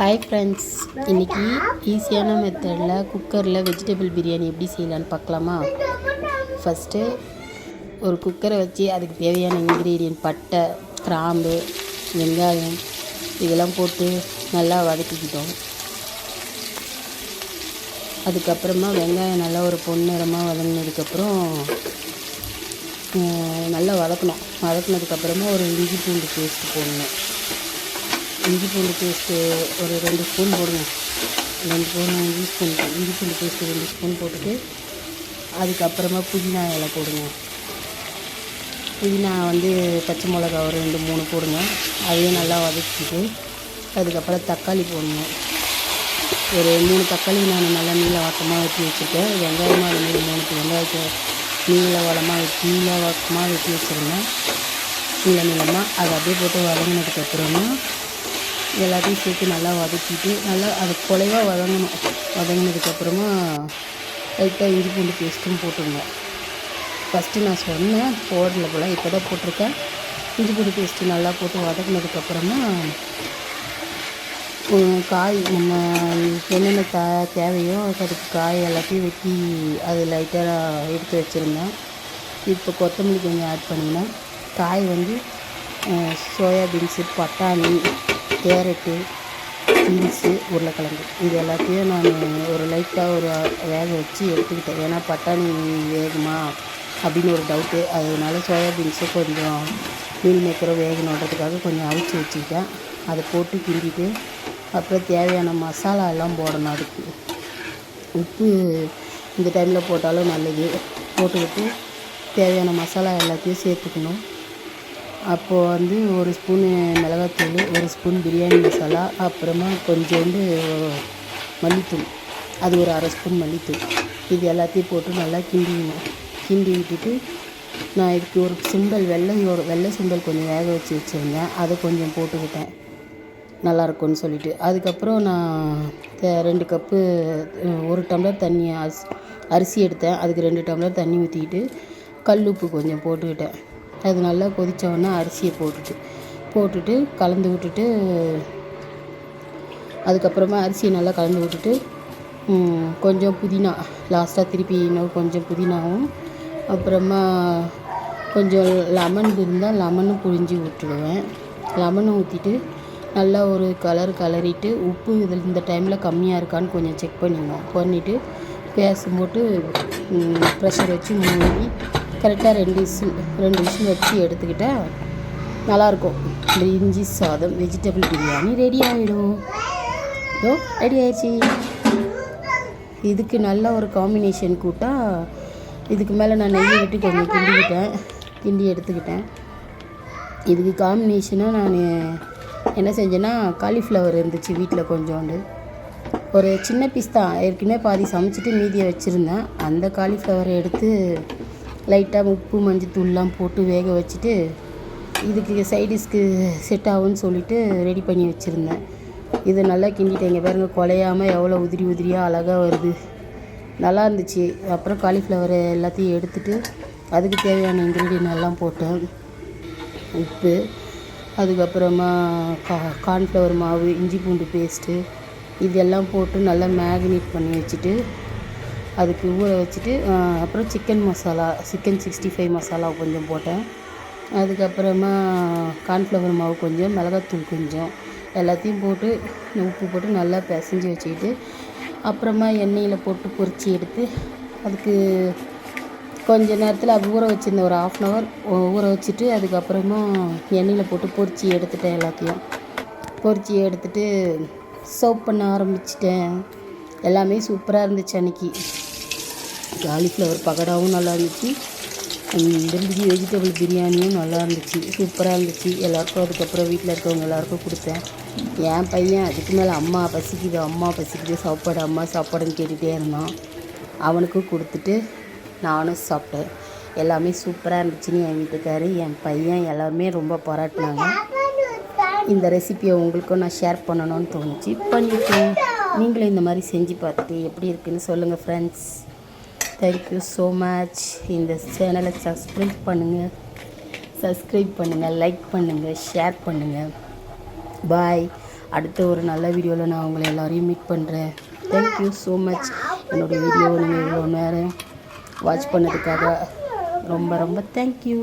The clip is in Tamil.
ஹாய் ஃப்ரெண்ட்ஸ் இன்றைக்கி ஈஸியான மெத்தடில் குக்கரில் வெஜிடபிள் பிரியாணி எப்படி செய்யலான்னு பார்க்கலாமா? ஃபஸ்ட்டு ஒரு குக்கரை வச்சு அதுக்கு தேவையான இன்க்ரீடியன்ட் பட்டை கிராம்பு வெங்காயம் இதெல்லாம் போட்டு நல்லா வதக்கிக்கிட்டோம். அதுக்கப்புறமா வெங்காயம் நல்லா ஒரு பொன்னிறமாக வதங்கினதுக்கப்புறம் நல்லா வதக்கணும். வதக்குனதுக்கப்புறமா ஒரு இஞ்சி பூண்டு பேஸ்ட்டு போடணும். இஞ்சி பூண்டு பேஸ்ட்டு ஒரு ரெண்டு ஸ்பூன் போடுங்க. ரெண்டு ஸ்பூன் யூஸ் ஸ்பூன் இஞ்சி பூண்டு பேஸ்ட்டு ரெண்டு ஸ்பூன் போட்டுட்டு அதுக்கப்புறமா புதினா இலை போடுங்க. புதினா வந்து பச்சை மிளகா ஒரு ரெண்டு மூணு போடுங்க. அதையும் நல்லா வதக்கிட்டு அதுக்கப்புறம் தக்காளி போடணும். ஒரு மூணு தக்காளி நான் நல்லா நீள வாக்கமாக வெட்டி வச்சுருக்கேன். வெங்காயமாக அது மாதிரி மூணு வெங்காயத்தை நீள வளமாக வெட்டி நீள வாக்கமாக வெட்டி வச்சுருந்தேன். நீள நீளமாக அதை அப்படியே போட்டு வதங்கினதுக்கப்புறமா எல்லாத்தையும் சேர்த்து நல்லா வதக்கிட்டு நல்லா அது குலைவாக வதங்கணும். வதங்கினதுக்கப்புறமா லைட்டாக இஞ்சி பூண்டு பேஸ்ட்டும் போட்டுருங்க. ஃபஸ்ட்டு நான் சொன்னேன் போடல போல் இப்போ தான் போட்டிருக்கேன். இஞ்சி பூண்டு பேஸ்ட்டு நல்லா போட்டு வதக்கினதுக்கப்புறமா காய் நம்ம என்னென்ன தா தேவையோ அதுக்கு காய் எல்லாத்தையும் வெட்டி அது லைட்டாக எடுத்து வச்சுருந்தேன் இப்போ கொத்தமல்லி கொஞ்சம் ஆட் பண்ணிங்கன்னா காய் வந்து சோயாபீன்ஸு பட்டாணி கேரட்டு பீன்ஸு உருளைக்கிழங்கு. இது எல்லாத்தையும் நான் ஒரு லைட்டாக ஒரு வேக வச்சு எடுத்துக்கிட்டேன். ஏன்னா பட்டாணி வேகுமா அப்படின்னு ஒரு டவுட்டு அதனால சோயாபீன்ஸை கொஞ்சம் மீல் மேக்கரை வேகணுன்றதுக்காக கொஞ்சம் அவிச்சு வச்சுக்கிட்டேன். அதை போட்டு கிண்டிட்டு அப்புறம் தேவையான மசாலா எல்லாம் போடணும் அதுக்கு. உப்பு இந்த டைமில் போட்டாலும் நல்லது. போட்டுக்கிட்டு தேவையான மசாலா எல்லாத்தையும் சேர்த்துக்கணும். அப்போது வந்து ஒரு ஸ்பூனு மிளகாத்தூள் ஒரு ஸ்பூன் பிரியாணி மசாலா அப்புறமா கொஞ்சோண்டு மல்லித்தூள். அது ஒரு அரை ஸ்பூன் மல்லித்தூள். இது எல்லாத்தையும் போட்டு நல்லா கிண்டிக்கணும் கிண்டி விட்டுட்டு நான் இதுக்கு ஒரு சுண்டல் வெள்ளை ஒரு வெள்ளை சுண்டல் கொஞ்சம் வேக வச்சு வச்சுருந்தேன். அதை கொஞ்சம் போட்டுக்கிட்டேன். நல்லாயிருக்கும்னு சொல்லிட்டு. அதுக்கப்புறம் நான் ரெண்டு கப்பு ஒரு டம்ளர் தண்ணி அரிசி எடுத்தேன். அதுக்கு ரெண்டு டம்ளர் தண்ணி ஊற்றிக்கிட்டு கல் உப்பு கொஞ்சம் போட்டுக்கிட்டேன். அது நல்லா கொதித்தவொடனே அரிசியை போட்டுட்டு போட்டுட்டு கலந்து விட்டுட்டு அதுக்கப்புறமா அரிசியை நல்லா கலந்து விட்டுட்டு கொஞ்சம் புதினா லாஸ்ட்டாக திருப்பி இன்னும் கொஞ்சம் புதினாவும் அப்புறமா கொஞ்சம் லெமன் இருந்தால் லெமனும் புழிஞ்சி விட்டுடுவேன் லெமனும் ஊற்றிட்டு நல்லா ஒரு கலர் கலரிட்டு உப்பு இதில் இந்த டைமில் கம்மியாக இருக்கான்னு கொஞ்சம் செக் பண்ணிடுவோம். பண்ணிவிட்டு பேசும் போட்டு ப்ரெஷர் வச்சு மூடி கரெக்டாக ரெண்டு விசில் ரெண்டு விசில் வச்சு எடுத்துக்கிட்டால் நல்லாயிருக்கும். இந்த இஞ்சி சாதம் வெஜிடபிள் பிரியாணி ரெடி ஆகிடும் இதோ ரெடி ஆயிடுச்சு. இதுக்கு நல்ல ஒரு காம்பினேஷன் கூட்டா இதுக்கு மேலே நான் நெய் விட்டு கொஞ்சம் கிண்டிக்கிட்டேன். கிண்டி எடுத்துக்கிட்டேன். இதுக்கு காம்பினேஷனாக நான் என்ன செஞ்சேன்னா காலிஃப்ளவர் இருந்துச்சு வீட்டில் கொஞ்சோண்டு. ஒரு சின்ன பீஸ் தான். ஏற்கனவே பாதி சமைச்சிட்டு மீதியை வச்சுருந்தேன். அந்த காலிஃப்ளவரை எடுத்து லைட்டாக உப்பு மஞ்சத்தூள்லாம் போட்டு வேக வச்சுட்டு இதுக்கு சைடிஷ்க்கு செட் ஆகும்னு சொல்லிவிட்டு ரெடி பண்ணி வச்சுருந்தேன். இது நல்லா கிண்டிட்டேங்க பாருங்கள் குலையாமல் எவ்வளோ உதிரி உதிரியாக அழகாக வருது. நல்லா இருந்துச்சு. அப்புறம் காலிஃப்ளவரை எல்லாத்தையும் எடுத்துகிட்டு அதுக்கு தேவையான இன்க்ரீடியன்ட் எல்லாம் போட்டேன். உப்பு அதுக்கப்புறமா கா கார்ன்ஃப்ளவர் மாவு இஞ்சி பூண்டு பேஸ்ட்டு இதெல்லாம் போட்டு நல்லா மேக்னேட் பண்ணி வச்சுட்டு அதுக்கு ஊற வச்சுட்டு அப்புறம் chicken masala chicken sixty five masala கொஞ்சம் போட்டேன். அதுக்கப்புறமா கார்ன்ஃப்ளவர் மாவு கொஞ்சம் மிளகாத்தூள் கொஞ்சம் எல்லாத்தையும் போட்டு உப்பு போட்டு நல்லா பிசைஞ்சு வச்சுக்கிட்டு அப்புறமா எண்ணெயில் போட்டு பொறிச்சி எடுத்து அதுக்கு கொஞ்ச நேரத்தில் அது ஊற வச்சுருந்தேன் ஒரு ஆஃப் அன் ஹவர் ஊற வச்சுட்டு அதுக்கப்புறமா எண்ணெயில் போட்டு பொறிச்சி எடுத்துட்டேன் எல்லாத்தையும். பொறிச்சி எடுத்துட்டு சர்வ் பண்ண ஆரம்பிச்சிட்டேன். எல்லாமே சூப்பராக இருந்துச்சு அன்றைக்கி காலிஃப்ளவர் பகடாவும் நல்லா இருந்துச்சு வெஜி வெஜிடபிள் பிரியாணியும் நல்லா இருந்துச்சு சூப்பராக இருந்துச்சு. எல்லாருக்கும் அதுக்கப்புறம் வீட்டில் இருக்கவங்க எல்லாருக்கும் கொடுத்தேன். என் பையன் அதுக்கு மேலே அம்மா பசிக்குது அம்மா பசிக்குது சாப்பாடு அம்மா சாப்பாடுன்னு கேட்டுகிட்டே இருந்தான். அவனுக்கும் கொடுத்துட்டு நானும் சாப்பிட்டேன். எல்லாமே சூப்பராக இருந்துச்சுன்னு என் வீட்டுக்காரு என் பையன் எல்லாருமே ரொம்ப பாராட்டினாங்க. இந்த ரெசிப்பியை உங்களுக்கும் நான் ஷேர் பண்ணணும்னு தோணுச்சு. பண்ணிட்டேன். நீங்களும் இந்த மாதிரி செஞ்சு பார்த்துட்டு எப்படி இருக்குன்னு சொல்லுங்கள் ஃப்ரெண்ட்ஸ் தேங்க்யூ ஸோ மச் இந்த சேனலை சப்ஸ்கிரைப் பண்ணுங்கள் சப்ஸ்கிரைப் பண்ணுங்கள் லைக் பண்ணுங்கள் ஷேர் பண்ணுங்கள் பாய் அடுத்த ஒரு நல்ல வீடியோவில் நான் உங்களை எல்லோரையும் மீட் பண்ணுறேன் தேங்க்யூ ஸோ மச் என்னோடய வீடியோ நீங்கள் இவ்வளோ நேரம் வாட்ச் பண்ணதுக்காக ரொம்ப ரொம்ப தேங்க்யூ